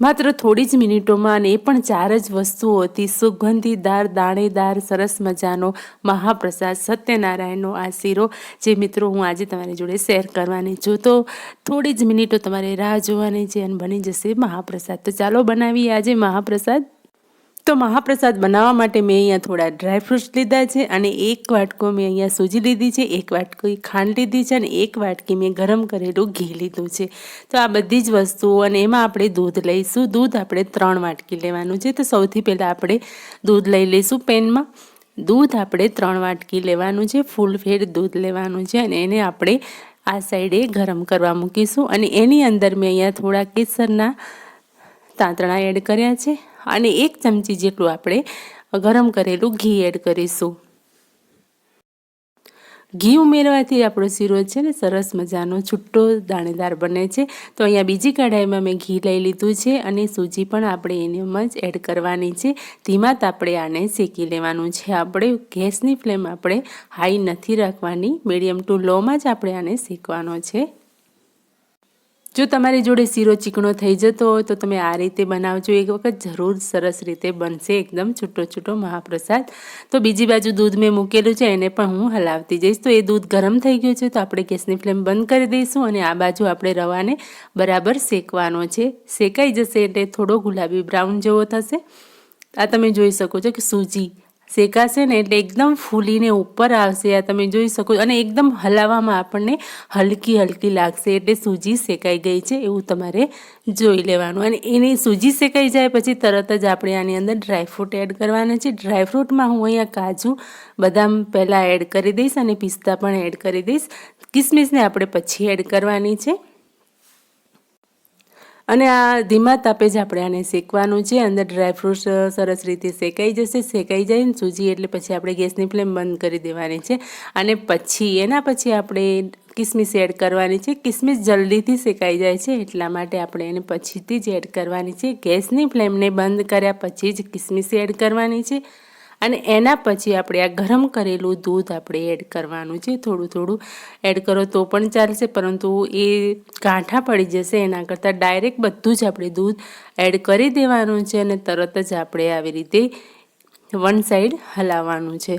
માત્ર થોડી જ મિનિટોમાં અને એ પણ ચાર જ વસ્તુઓથી સુગંધીદાર, દાણેદાર, સરસ મજાનો મહાપ્રસાદ, સત્યનારાયણનો આ શીરો જે મિત્રો હું આજે તમારી જોડે શેર કરવાની છું. તો થોડી જ મિનિટો તમારે રાહ જોવાની છે અને બની જશે મહાપ્રસાદ. તો ચાલો બનાવીએ આજે મહાપ્રસાદ. તો મહાપ્રસાદ બનાવવા માટે મેં અહીંયા થોડા ડ્રાયફ્રૂટ્સ લીધા છે અને એક વાટકો મેં અહીંયા સૂજી લીધી છે, એક વાટકી ખાંડ લીધી છે અને એક વાટકી મેં ગરમ કરેલું ઘી લીધું છે. તો આ બધી જ વસ્તુઓ અને એમાં આપણે દૂધ લઈશું. દૂધ આપણે ત્રણ વાટકી લેવાનું છે. તો સૌથી પહેલાં આપણે દૂધ લઈ લઈશું પેનમાં. દૂધ આપણે ત્રણ વાટકી લેવાનું છે. ફૂલ ફેડ દૂધ લેવાનું છે અને એને આપણે આ સાઈડે ગરમ કરવા મૂકીશું. અને એની અંદર મેં અહીંયા થોડા કેસરના તાંતણા એડ કર્યા છે. અને એક ચમચી જેટલું આપણે ગરમ કરેલું ઘી એડ કરીશું. ઘી ઉમેરવાથી આપણો શીરો છે ને સરસ મજાનો છૂટો દાણેદાર બને છે. તો અહીંયા બીજી કઢાઈમાં મેં ઘી લઈ લીધું છે અને સૂજી પણ આપણે એનામાં જ એડ કરવાની છે. ધીમા તાપડે આને શેકી લેવાનું છે. આપણે ગેસની ફ્લેમ આપણે હાઈ નથી રાખવાની. મીડિયમ ટુ લોમાં જ આપણે આને શેકવાનો છે. જો તમારી જોડે શીરો ચીકણો થઈ જતો હોય તો તમે આ રીતે બનાવજો. એક વખત જરૂર સરસ રીતે બનશે એકદમ છૂટો છૂટો મહાપ્રસાદ. તો બીજી બાજુ દૂધ મેં મૂકેલું છે, એને પણ હું હલાવતી જઈશ. તો એ દૂધ ગરમ થઈ ગયું છે, તો આપણે ગેસની ફ્લેમ બંધ કરી દઈશું અને આ બાજુ આપણે રવાને બરાબર શેકવાનો છે. શેકાઈ જશે એટલે થોડો ગુલાબી બ્રાઉન જેવો થશે. આ તમે જોઈ શકો છો કે સૂજી શેકાશે ને એટલે એકદમ ફૂલીને ઉપર આવશે આ તમે જોઈ શકો અને એકદમ હલાવવામાં આપણને હલકી હલકી લાગશે એટલે સૂજી શેકાઈ ગઈ છે એવું તમારે જોઈ લેવાનું. અને એની સૂજી શેકાઈ જાય પછી તરત જ આપણે આની અંદર ડ્રાયફ્રૂટ એડ કરવાના છે. ડ્રાયફ્રૂટમાં હું અહીંયા કાજુ, બદામ પહેલાં એડ કરી દઈશ અને પિસ્તા પણ એડ કરી દઈશ. કિસમિસને આપણે પછી એડ કરવાની છે. અને આ ધીમા તાપે જ આપણે આને શેકવાનું છે. અંદર ડ્રાયફ્રૂટ્સ સરસ રીતે શેકાઈ જશે. શેકાઈ જાય ને સૂજી એટલે પછી આપણે ગેસની ફ્લેમ બંધ કરી દેવાની છે. અને પછી, એના પછી આપણે કિસમિસ એડ કરવાની છે. કિસમિસ જલ્દીથી શેકાઈ જાય છે. એટલા માટે આપણે એને પછીથી જ એડ કરવાની છે. ગેસની ફ્લેમને બંધ કર્યા પછી જ કિસમિસ એડ કરવાની છે. અને એના પછી આપણે આ ગરમ કરેલું દૂધ આપણે એડ કરવાનું છે. થોડું થોડું એડ કરો તો પણ ચાલશે, પરંતુ એ ગાંઠા પડી જશે, એના કરતાં ડાયરેક્ટ બધું જ આપણે દૂધ એડ કરી દેવાનું છે અને તરત જ આપણે આવી રીતે વન સાઈડ હલાવવાનું છે.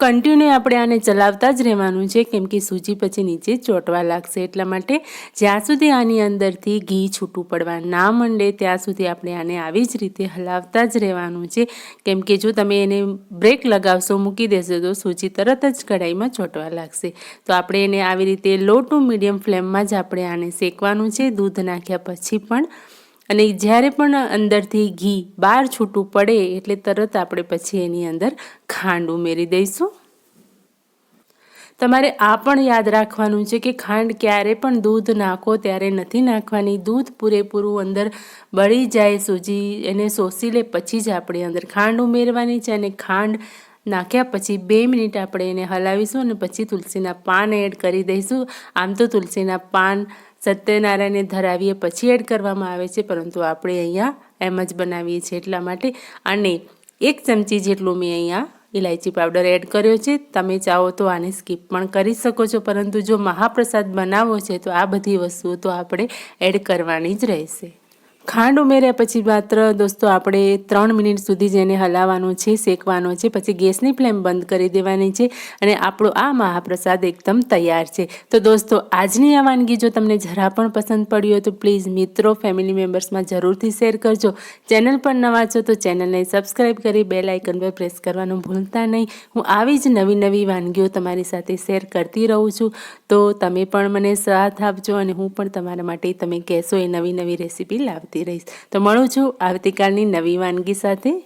કન્ટિન્યુ આપણે આને ચલાવતા જ રહેવાનું છે, કેમ કે સૂજી પછી નીચે ચોંટવા લાગશે. એટલા માટે જ્યાં સુધી આની અંદરથી ઘી છૂટું પડવા ના માંડે, ત્યાં સુધી આપણે આને આવી જ રીતે હલાવતા જ રહેવાનું છે. કેમ કે જો તમે એને બ્રેક લગાવશો, મૂકી દેશો, તો સૂજી તરત જ કઢાઈમાં ચોંટવા લાગશે. તો આપણે એને આવી રીતે લો ટુ મીડિયમ ફ્લેમમાં જ આપણે આને શેકવાનું છે. દૂધ નાખ્યા પછી પણ અને જ્યારે પણ અંદરથી ઘી બહાર છૂટું પડે એટલે તરત આપણે પછી એની અંદર ખાંડ ઉમેરી દઈશું. તમારે આ પણ યાદ રાખવાનું છે કે ખાંડ ક્યારે પણ દૂધ નાખો ત્યારે નથી નાખવાની. દૂધ પૂરેપૂરું અંદર બળી જાય સૂજી એને શોષી લે પછી જ આપણે અંદર ખાંડ ઉમેરવાની છે અને ખાંડ નાખ્યા પછી બે મિનિટ આપણે એને હલાવીશું અને પછી તુલસીના પાન એડ કરી દઈશું. આમ તો તુલસીના પાન સત્યનારાયણને ધરાવીએ પછી એડ કરવામાં આવે છે, પરંતુ આપણે અહીંયા એમ જ બનાવીએ છીએ એટલા માટે. અને એક ચમચી જેટલું મેં અહીંયા ઇલાયચી પાવડર એડ કર્યો છે. તમે ચાહો તો આને સ્કીપ પણ કરી શકો છો, પરંતુ જો મહાપ્રસાદ બનાવવો છે, તો આ બધી વસ્તુઓ તો આપણે એડ કરવાની જ રહેશે. ખાંડ ઉમેર્યા પછી માત્ર દોસ્તો આપણે ત્રણ મિનિટ સુધી જ એને હલાવવાનું છે, શેકવાનો છે, પછી ગેસની ફ્લેમ બંધ કરી દેવાની છે અને આપણો આ મહાપ્રસાદ એકદમ તૈયાર છે. તો દોસ્તો, આજની આ વાનગી જો તમને જરા પણ પસંદ પડી હોય તો પ્લીઝ મિત્રો ફેમિલી મેમ્બર્સમાં જરૂરથી શેર કરજો. ચેનલ પર નવા છો તો ચેનલને સબસ્ક્રાઈબ કરી બે લાઇકન પર પ્રેસ કરવાનું ભૂલતા નહીં. હું આવી જ નવી નવી વાનગીઓ તમારી સાથે શેર કરતી રહું છું. તો તમે પણ મને સાથ આપજો અને હું પણ તમારા માટે તમે કહેશો એ નવી નવી રેસીપી લાવતી રહીશ. તો મળું છું આવતીકાલની નવી વાનગી સાથે.